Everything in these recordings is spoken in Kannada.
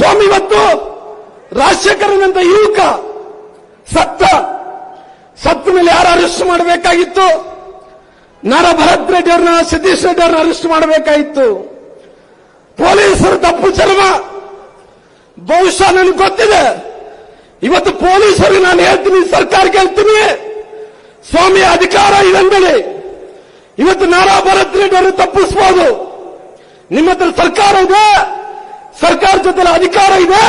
ಸ್ವಾಮಿ, ಇವತ್ತು ರಾಜಶೇಖರನಂತ ಯುವಕ ಸತ್ತ ಸತ್ತ ಮೇಲೆ ಯಾರು ಅರೆಸ್ಟ್ ಮಾಡಬೇಕಾಗಿತ್ತು? ನರ ಭರತ್ ರೆಡ್ಡಿ ಅವ್ರನ್ನ ಸತೀಶ್ ರೆಡ್ಡಿ ಅವ್ರನ್ನ ಅರೆಸ್ಟ್ ಮಾಡಬೇಕಾಗಿತ್ತು. ಪೊಲೀಸರು ತಪ್ಪು ಚರ್ಮ. ಬಹುಶಃ ನನಗೆ ಗೊತ್ತಿದೆ. ಇವತ್ತು ಪೊಲೀಸರಿಗೆ ನಾನು ಹೇಳ್ತೀನಿ, ಸರ್ಕಾರಕ್ಕೆ ಹೇಳ್ತೀನಿ. ಸ್ವಾಮಿ, ಅಧಿಕಾರ ಇದಂದೇಳಿ ಇವತ್ತು ನಾರಾ ಭರತ್ ರೆಡ್ಡಿ ಅವರು ತಪ್ಪಿಸಬಹುದು ನಿಮ್ಮ ಹತ್ರ ಸರ್ಕಾರ ಇದೆ. ಸರ್ಕಾರ ಜೊತೆಲಿ ಅಧಿಕಾರ ಇದೆ.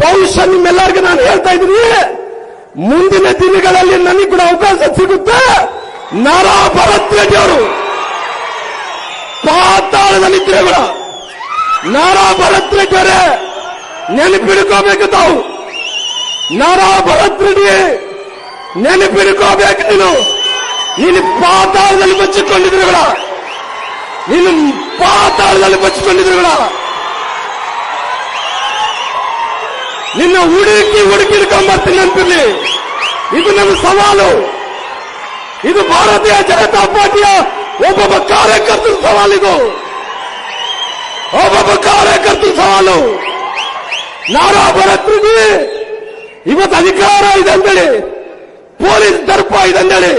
ಬಹುಶಃ ನಿಮ್ಮೆಲ್ಲರಿಗೂ ನಾನು ಹೇಳ್ತಾ ಇದ್ದೀನಿ. ಮುಂದಿನ ದಿನಗಳಲ್ಲಿ ನನಗೆ ಕೂಡ ಅವಕಾಶ ಸಿಗುತ್ತೆ. ನಾರಾ ಭರತ್ ರೆಡ್ಡಿ ಅವರು. ಪಾತಾಳದಲ್ಲಿದ್ದರೆ ಕೂಡ ನಾರಾ ಭರತ್ ರೆಡ್ಡಿ ಅವರೇ, ನೆನಪಿಡ್ಕೋಬೇಕು ತಾವು. ನಾರಾ ಭರತ್ ನೆನಪಿಡ್ಕೋಬೇಕು ನೀನು. ನೀನು ಪಾತಾಳದಲ್ಲಿ ಬಚ್ಚಿಕೊಂಡಿದ್ರುಗಳ ನೀನು ಪಾತಾಳದಲ್ಲಿ ಬಚ್ಚಿಕೊಂಡಿದ್ರುಗಳ ನಿನ್ನ ಹುಡುಕಿ ಹುಡುಕಿ ಹಿಡ್ಕೊಂಬರ್ತೀನಿ ನೆನಪಿರ್ಲಿ ಇದು ನನ್ನ ಸವಾಲು. ಇದು ಭಾರತೀಯ ಜನತಾ ಪಾರ್ಟಿಯ ಒಬ್ಬೊಬ್ಬ ಕಾರ್ಯಕರ್ತರ ಸವಾಲಿದು. ಒಬ್ಬೊಬ್ಬ ಕಾರ್ಯಕರ್ತರ ಸವಾಲು. ನಾರಾ ಭರತ್ರಿಗೆ ಇವತ್ತು ಅಧಿಕಾರ ಇದೆ ಅಂದೇಳಿ. ಪೊಲೀಸ್ ದರ್ಪ ಇದೆ ಅಂದೇಳಿ.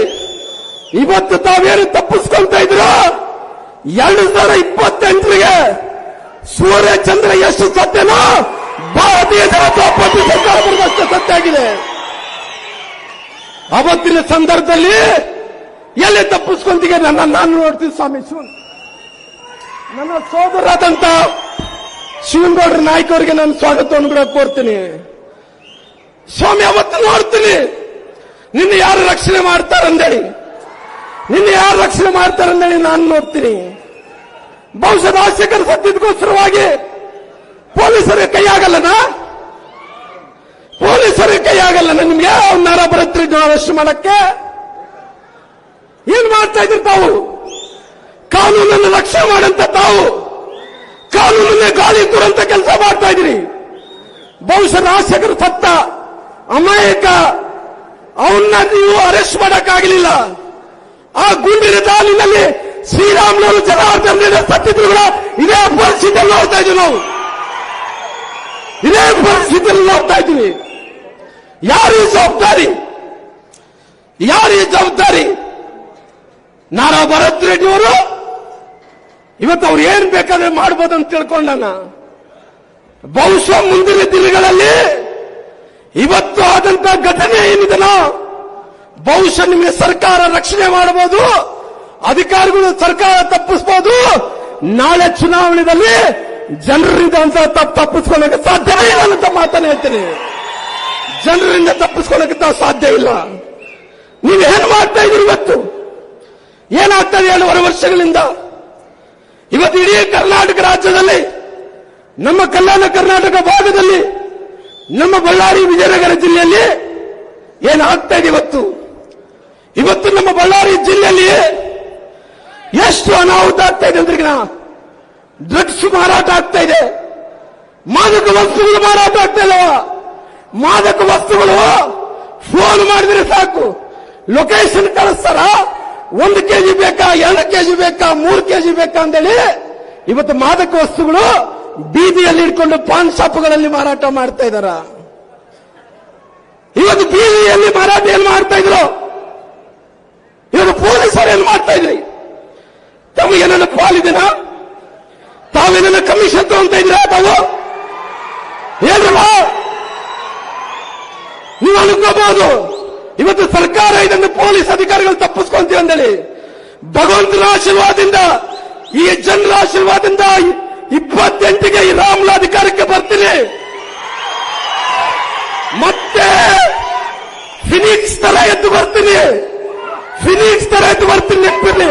ಇವತ್ತು ತಾವೇನು ತಪ್ಪಿಸ್ಕೊಂತ ಇದ್ರ ಎರಡು ಸಾವಿರ ಇಪ್ಪತ್ತೆಂಟರಿಗೆ ಸೂರ್ಯ ಚಂದ್ರ ಎಷ್ಟು ಸತ್ಯನೋ ಭಾರತೀಯ ಜನತಾ ಪಾರ್ಟಿ ಸರ್ಕಾರ ಬರೆದಷ್ಟು ಸತ್ಯ ಆಗಿದೆ ಅವತ್ತಿನ ಸಂದರ್ಭದಲ್ಲಿ ಎಲ್ಲಿ ತಪ್ಪಿಸ್ಕೊಂತಿಗೆ ನನ್ನ, ನಾನು ನೋಡ್ತೀನಿ ಸ್ವಾಮಿ ಶಿವನ್ ನನ್ನ ಸೋದರಾದಂತ ಶಿವನಗೌಡ್ರ ನಾಯ್ಕ ಅವರಿಗೆ ನಾನು ಸ್ವಾಗತವನ್ನು ಕೂಡ ಕೋರ್ತೀನಿ. ಸ್ವಾಮಿ, ಅವತ್ತು ನೋಡ್ತೀನಿ. ನಿನ್ನ ಯಾರು ರಕ್ಷಣೆ ಮಾಡ್ತಾರಂದೇಳಿ ನಿನ್ನ ಯಾರು ರಕ್ಷಣೆ ಮಾಡ್ತಾರಂದೇಳಿ ನಾನು ನೋಡ್ತೀನಿ. ಬಹುಶಃ ರಾಜಶೇಖರ್ ಸತ್ತಿದ್ದಕ್ಕೋಸ್ಕರವಾಗಿ ಪೊಲೀಸರಿಗೆ ಕೈ ಆಗಲ್ಲನ ಪೊಲೀಸರಿಗೆ ಕೈ ಆಗಲ್ಲ ನಿಮ್ಗೆ ಅವನಾರ ಬರುತ್ತೆ ಅರೆಸ್ಟ್ ಮಾಡಕ್ಕೆ? ಏನ್ ಮಾಡ್ತಾ ಇದ್ರಿ ತಾವು? ಕಾನೂನನ್ನು ರಕ್ಷಣೆ ಮಾಡಂತ ತಾವು? ಕಾನೂನನ್ನೇ ಗಾಳಿ ತುರಂತ ಕೆಲಸ ಮಾಡ್ತಾ ಇದ್ರಿ ಬಹುಶಃ ರಾಜಶೇಖರ್ ಸತ್ತ ಅಮಾಯಕ ಅವನ್ನ ನೀವು ಅರೆಸ್ಟ್ ಮಾಡಕ್ಕಾಗಲಿಲ್ಲ. ಆ ಗುಂಡಿನ ದಾಳಿನಲ್ಲಿ ಶ್ರೀರಾಮ್ನವರು ಜನಾರ್ದನ್ ಸತ್ತಿದ್ರು ಕೂಡ ಇದೇ ಪರಿಸ್ಥಿತಿಯಲ್ಲಿ ನೋಡ್ತಾ ಇದ್ವಿ ನಾವು. ಇದೇ ಪರಿಸ್ಥಿತಿಯಲ್ಲಿ ನೋಡ್ತಾ ಇದ್ದೀವಿ ಯಾರು ಜವಾಬ್ದಾರಿ? ಯಾರು ಜವಾಬ್ದಾರಿ? ನಾರಾ ಭರತ್ ರೆಡ್ಡಿ ಅವರು ಇವತ್ತು ಅವ್ರು ಏನ್ ಬೇಕಾದ್ರೆ ಮಾಡ್ಬೋದು ಅಂತ ತಿಳ್ಕೊಂಡನ ಬಹುಶಃ ಮುಂದಿನ ದಿನಗಳಲ್ಲಿ ಇವತ್ತು ಆದಂತ ಘಟನೆ ಏನಿದನೋ, ಬಹುಶಃ ನಿಮಗೆ ಸರ್ಕಾರ ರಕ್ಷಣೆ ಮಾಡಬಹುದು ಅಧಿಕಾರಿಗಳು ಸರ್ಕಾರ ತಪ್ಪಿಸಬಹುದು ನಾಳೆ ಚುನಾವಣೆಯಲ್ಲಿ ಜನರಿಂದ ಅಂತ ತಪ್ಪು ತಪ್ಪಿಸ್ಕೊಳ್ಳೋಕೆ ಸಾಧ್ಯವೇ ಇಲ್ಲ ಅಂತ ಮಾತನ್ನ ಹೇಳ್ತೀನಿ. ಜನರಿಂದ ತಪ್ಪಿಸ್ಕೊಳ್ಳೋಕೆ ತಾವು ಸಾಧ್ಯ ಇಲ್ಲ. ನೀವು ಏನು ಮಾಡ್ತಾ ಇದ್ದೀರಿ ಇವತ್ತು? ಏನಾಗ್ತದೆ ಏಳುವರೆ ವರ್ಷಗಳಿಂದ? ಇವತ್ತು ಇಡೀ ಕರ್ನಾಟಕ ರಾಜ್ಯದಲ್ಲಿ, ನಮ್ಮ ಕಲ್ಯಾಣ ಕರ್ನಾಟಕ ಭಾಗದಲ್ಲಿ, ನಮ್ಮ ಬಳ್ಳಾರಿ, ವಿಜಯನಗರ ಜಿಲ್ಲೆಯಲ್ಲಿ ಏನಾಗ್ತಾ ಇದೆ ಇವತ್ತು? ಇವತ್ತು ನಮ್ಮ ಬಳ್ಳಾರಿ ಜಿಲ್ಲೆಯಲ್ಲಿ ಎಷ್ಟು ಅನಾಹುತ ಆಗ್ತಾ ಇದೆ ಅಂದ್ರೆ ಡ್ರಗ್ಸ್ ಮಾರಾಟ ಆಗ್ತಾ ಇದೆ. ಮಾದಕ ವಸ್ತುಗಳು ಮಾರಾಟ ಆಗ್ತಾ ಮಾದಕ ವಸ್ತುಗಳು ಫೋನ್ ಮಾಡಿದ್ರೆ ಸಾಕು. ಲೊಕೇಶನ್ ಕಳಿಸ್ತಾರ. ಒಂದು ಕೆಜಿ ಬೇಕಾ, ಎರಡು ಕೆಜಿ ಬೇಕಾ, ಮೂರು ಕೆಜಿ ಬೇಕಾ ಅಂತೇಳಿ ಇವತ್ತು ಮಾದಕ ವಸ್ತುಗಳು ಬೀದಿಯಲ್ಲಿ ಇಟ್ಕೊಂಡು ಪಾನ್ ಶಾಪ್ಗಳಲ್ಲಿ ಮಾರಾಟ ಮಾಡ್ತಾ ಇದಾರ. ಇವತ್ತು ಬೀದಿಯಲ್ಲಿ ಮಾರಾಟ ಏನ್ ಮಾಡ್ತಾ ಇದ್ರು. ಇವತ್ತು ಪೊಲೀಸರು ಏನ್ ಮಾಡ್ತಾ ಇದ್ರಿ? ತಮಗೇನ ಪಾಲಿದಿನ ತಾವೇನ ಕಮಿಷನ್ ತಗೊಂತ ಇದ್ರ ತಾವು ಹೇಳ್ರಲ್ಲ ನೀವು ಅನ್ಕೋಬಹುದು. ಇವತ್ತು ಸರ್ಕಾರ ಇದನ್ನು ಪೊಲೀಸ್ ಅಧಿಕಾರಿಗಳು ತಪ್ಪಿಸ್ಕೊಂತೀವಿ ಅಂದೇಳಿ. ಭಗವಂತನ ಆಶೀರ್ವಾದದಿಂದ, ಈ ಜನರ ಆಶೀರ್ವಾದದಿಂದ ಇಪ್ಪತ್ತೆಂಟಿಗೆ ಈ ರಾಮ್ಲ ಅಧಿಕಾರಕ್ಕೆ ಬರ್ತೀನಿ. ಮತ್ತೆ ಫಿನಿಕ್ಸ್ ತರ ಎದ್ದು ಬರ್ತೀನಿ. ಫಿನಿಕ್ಸ್ ತರ ಎದ್ದು ಬರ್ತೀನಿ ನೆನಪಿರ್ಲಿ